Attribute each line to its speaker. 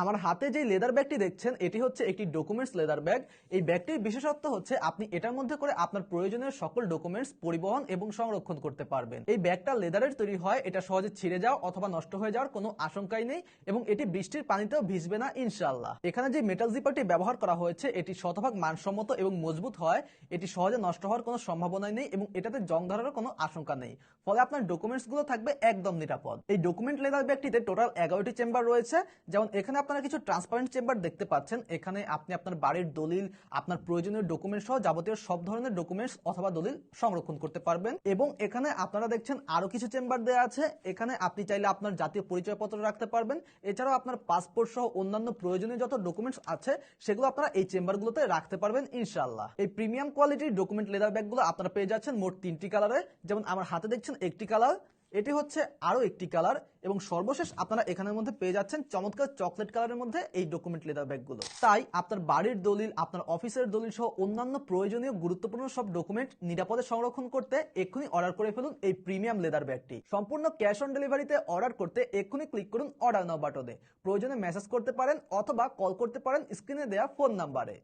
Speaker 1: আমার হাতে যে লেদার ব্যাগটি দেখছেন, এটি হচ্ছে একটি ডকুমেন্টস লেদার ব্যাগ এই ব্যাগটির বিশেষত্ব হচ্ছে আপনি এটার মধ্যে করে আপনার প্রয়োজনীয় সকল ডকুমেন্টস পরিবহন এবং সংরক্ষণ করতে পারবেন। এই ব্যাগটা লেদারের তৈরি হয়, এটা সহজে ছিঁড়ে যাওয়া অথবা নষ্ট হয়ে যাওয়ার কোনো আশঙ্কাই নেই এবং এটি বৃষ্টির পানিতেও ভিজবে না ইনশাল্লাহ এখানে যে মেটাল জিপারটি ব্যবহার করা হয়েছে, এটি শতভাগ মানসম্মত এবং মজবুত হয়, এটি সহজে নষ্ট হওয়ার কোনো সম্ভাবনাই নেই এবং এটাতে জং ধরারও কোনো আশঙ্কা নেই। ফলে আপনার ডকুমেন্টসগুলো থাকবে একদম নিরাপদ। এই ডকুমেন্ট লেদার ব্যাগটিতে টোটাল এগারোটি চেম্বার রয়েছে, যেমন এখানে আপনারা কিছু ট্রান্সপারেন্ট চেম্বার দেখতে পাচ্ছেন। এখানে আপনি আপনার বাড়ির দলিল, আপনার প্রয়োজনীয় ডকুমেন্ট সহ যাবতীয় সব ধরনের ডকুমেন্টস অথবা দলিল সংরক্ষণ করতে পারবেন। এবং এখানে আপনারা দেখছেন আরও কিছু চেম্বার দেওয়া আছে। এখানে আপনি চাইলে আপনার জাতীয় পরিচয়পত্র রাখতে পারবেন। এছাড়াও আপনার পাসপোর্ট সহ অন্যান্য প্রয়োজনীয় যত ডকুমেন্টস আছে, সেগুলো আপনারা এই চেম্বারগুলোতে রাখতে পারবেন ইনশাল্লাহ এই প্রিমিয়াম কোয়ালিটির ডকুমেন্ট লেদার ব্যাগগুলো আপনারা পেয়ে যাচ্ছেন মোট তিনটি কালারে যেমন আমার হাতে দেখছেন একটি কালার এটি হচ্ছে আরও একটি কালার এবং সর্বশেষ আপনারা এখানের মধ্যে পেয়ে যাচ্ছেন চমৎকার চকলেট কালারের মধ্যে এই ডকুমেন্ট লেদার ব্যাগগুলো। তাই আপনার বাড়ির দলিল, আপনার অফিসের দলিল সহ অন্যান্য প্রয়োজনীয় গুরুত্বপূর্ণ সব ডকুমেন্ট নিরাপদে সংরক্ষণ করতে এক্ষুনি অর্ডার করে ফেলুন এই প্রিমিয়াম লেদার ব্যাগটি। সম্পূর্ণ ক্যাশ অন ডেলিভারিতে অর্ডার করতে এক্ষুনি ক্লিক করুন অর্ডার নাও বাটনে। প্রয়োজনে মেসেজ করতে পারেন অথবা কল করতে পারেন স্ক্রিনে দেওয়া ফোন নাম্বারে।